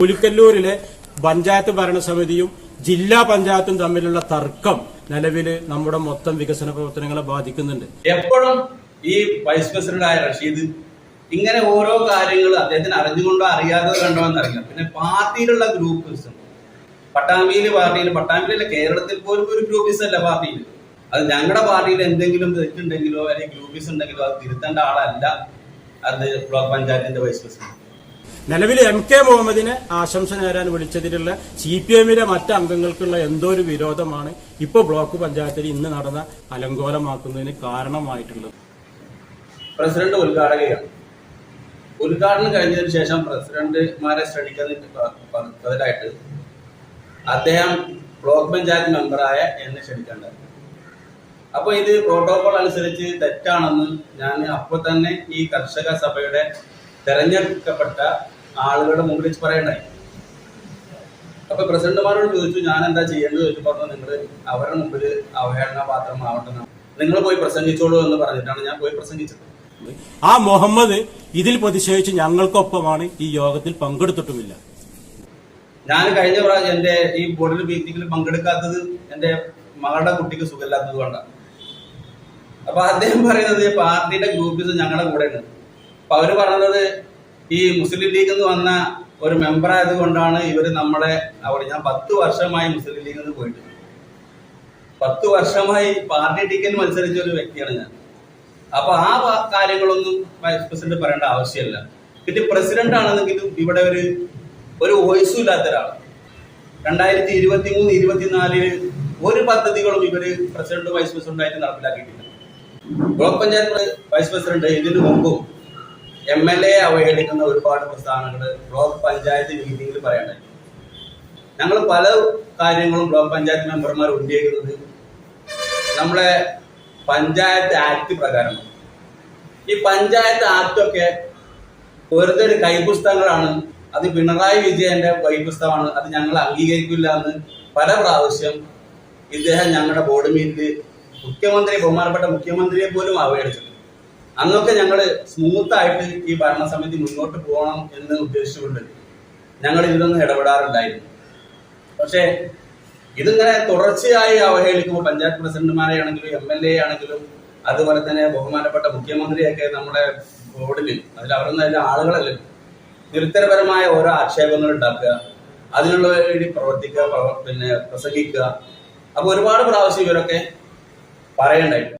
പുലിക്കല്ലൂരിലെ പഞ്ചായത്ത് ഭരണസമിതിയും ജില്ലാ പഞ്ചായത്തും തമ്മിലുള്ള തർക്കം നിലവിൽ നമ്മുടെ മൊത്തം വികസന പ്രവർത്തനങ്ങളെ ബാധിക്കുന്നുണ്ട്. എപ്പോഴും ഈ വൈസ് പ്രസിഡന്റായ റഷീദ് ഇങ്ങനെ ഓരോ കാര്യങ്ങൾ അദ്ദേഹത്തിന് അറിഞ്ഞുകൊണ്ടോ അറിയാതെ കണ്ടോ എന്നറിയാം പിന്നെ പാർട്ടിയിലുള്ള ഗ്രൂപ്പിസം പട്ടാമ്പിയിൽ പാർട്ടിയിൽ പട്ടാമ്പിയിലെ കേരളത്തിൽ പോലും ഒരു ഗ്രൂപ്പിസം അല്ല പാർട്ടിയിൽ. അത് ഞങ്ങളുടെ പാർട്ടിയിൽ എന്തെങ്കിലും തെറ്റുണ്ടെങ്കിലോ അല്ലെങ്കിൽ ഗ്രൂപ്പിസ് ഉണ്ടെങ്കിലോ അത് തിരുത്തേണ്ട ആളല്ല അത് ബ്ലോക്ക് പഞ്ചായത്തിന്റെ വൈസ് പ്രസിഡന്റ് നിലവിൽ എം കെ മുഹമ്മദിനെ ആശംസ നേരാൻ വിളിച്ചതിലുള്ള സി പി എമ്മിലെ മറ്റ് അംഗങ്ങൾക്കുള്ള എന്തോ ഒരു വിരോധമാണ് ഇപ്പോൾ ബ്ലോക്ക് പഞ്ചായത്തിൽ ഇന്ന് നടന്ന അലങ്കോലമാക്കുന്നതിന് കാരണമായിട്ടുള്ളത്? പ്രസിഡന്റ് ഉദ്ഘാടകയാണ്. ഉദ്ഘാടനം കഴിഞ്ഞതിന് ശേഷം പ്രസിഡന്റ്മാരെ ശ്രമിക്കുന്നതിന് അദ്ദേഹം ബ്ലോക്ക് പഞ്ചായത്ത് മെമ്പറായ എന്നെ ക്ഷണിക്കേണ്ടത് അപ്പോൾ ഇത് പ്രോട്ടോകോൾ അനുസരിച്ച് തെറ്റാണെന്ന് ഞാൻ അപ്പോൾ തന്നെ ഈ കർഷക സഭയുടെ തെരഞ്ഞെടുക്കപ്പെട്ട ആളുകളുടെ മുമ്പിൽ വെച്ച് പറയണ്ടായി അപ്പൊ പ്രസിഡന്റുമാരോട് ചോദിച്ചു ഞാൻ എന്താ ചെയ്യേണ്ടത്? ചോദിച്ചു പറഞ്ഞു നിങ്ങൾ അവരുടെ മുമ്പിൽ അവഹേളന പാത്രമാവട്ടെ നിങ്ങൾ പോയി പ്രസംഗിച്ചോളൂ എന്ന് പറഞ്ഞിട്ടാണ് ഞാൻ പോയി പ്രസംഗിച്ചത്. ആ മുഹമ്മദ് ഇതിൽ പ്രതിഷേധിച്ച് ഞങ്ങൾക്കൊപ്പമാണ് ഈ യോഗത്തിൽ പങ്കെടുത്തിട്ടുമില്ല. ഞാൻ കഴിഞ്ഞ പ്രാവശ്യം എന്റെ ഈ ബോർഡിൽ മീറ്റിംഗിൽ പങ്കെടുക്കാത്തത് എന്റെ മകളുടെ കുട്ടിക്ക് സുഖമില്ലാത്തത് കൊണ്ടാണ്. അപ്പൊ അദ്ദേഹം പറയുന്നത് പാർട്ടിയുടെ ഗ്രൂപ്പിൽ ഞങ്ങളുടെ കൂടെയാണ് അപ്പൊ അവർ പറഞ്ഞത് ഈ മുസ്ലിം ലീഗ് എന്ന് വന്ന ഒരു മെമ്പർ ആയത് കൊണ്ടാണ് ഇവർ നമ്മളെ അവിടെ ഞാൻ പത്ത് വർഷമായി മുസ്ലിം ലീഗിൽ നിന്ന് പോയിട്ട്. പത്ത് വർഷമായി പാർട്ടി ടിക്കറ്റ് മത്സരിച്ച ഒരു വ്യക്തിയാണ് ഞാൻ. അപ്പൊ ആ കാര്യങ്ങളൊന്നും വൈസ് പ്രസിഡന്റ് പറയേണ്ട ആവശ്യമില്ല. പിന്നെ പ്രസിഡന്റ് ആണെന്നെങ്കിലും ഇവിടെ ഒരു ഒരു വോയിസും ഇല്ലാത്ത ഒരാൾ രണ്ടായിരത്തി ഇരുപത്തി മൂന്ന് ഇരുപത്തിനാലിൽ ഒരു പദ്ധതികളും ഇവർ പ്രസിഡന്റും വൈസ് പ്രസിഡന്റായിട്ട് നടപ്പിലാക്കിയിട്ടില്ല. ബ്ലോക്ക് പഞ്ചായത്ത് വൈസ് പ്രസിഡന്റ് ഇതിനു മുമ്പും എം എൽ എ അവഹേളിക്കുന്ന ഒരുപാട് പ്രസ്ഥാനങ്ങൾ ബ്ലോക്ക് പഞ്ചായത്ത് മീറ്റിംഗിൽ പറയണ്ടായി ഞങ്ങൾ പല കാര്യങ്ങളും ബ്ലോക്ക് പഞ്ചായത്ത് മെമ്പർമാർ ഉന്നയിക്കുന്നത് നമ്മളെ പഞ്ചായത്ത് ആക്ട് പ്രകാരമാണ് ഈ പഞ്ചായത്ത് ആക്ട് ഒക്കെ വെറുതെ ഒരു കൈപുസ്തകങ്ങളാണ് അത് പിണറായി വിജയന്റെ കൈപുസ്തകമാണ് അത് ഞങ്ങൾ അംഗീകരിക്കില്ല എന്ന് പല പ്രാവശ്യം ഇദ്ദേഹം ഞങ്ങളുടെ ബോർഡ് മീറ്റിൽ മുഖ്യമന്ത്രി ബഹുമാനപ്പെട്ട മുഖ്യമന്ത്രിയെ പോലും അവഹേളിച്ചിട്ടുണ്ട്. അന്നൊക്കെ ഞങ്ങൾ സ്മൂത്ത് ആയിട്ട് ഈ ഭരണസമിതി മുന്നോട്ട് പോകണം എന്ന് ഉദ്ദേശിച്ചുകൊണ്ട് ഞങ്ങൾ ഇതിലൊന്നും ഇടപെടാറുണ്ടായിരുന്നു. പക്ഷേ ഇതിങ്ങനെ തുടർച്ചയായി അവഹേളിക്കുമ്പോൾ പഞ്ചായത്ത് പ്രസിഡന്റുമാരെ ആണെങ്കിലും എം എൽ എ ആണെങ്കിലും അതുപോലെ തന്നെ ബഹുമാനപ്പെട്ട മുഖ്യമന്ത്രിയൊക്കെ നമ്മുടെ ബോർഡിൽ അതിൽ അവരൊന്നും അതിലെ ആളുകളല്ലേ നിരുത്തരപരമായ ഓരോ ആക്ഷേപങ്ങൾ ഉണ്ടാക്കുക അതിനുള്ള വേണ്ടി പ്രവർത്തിക്കുക പ്രവ- പിന്നെ പ്രസംഗിക്കുക. അപ്പൊ ഒരുപാട് പ്രാവശ്യം ഇവരൊക്കെ പറയണ്ടായി.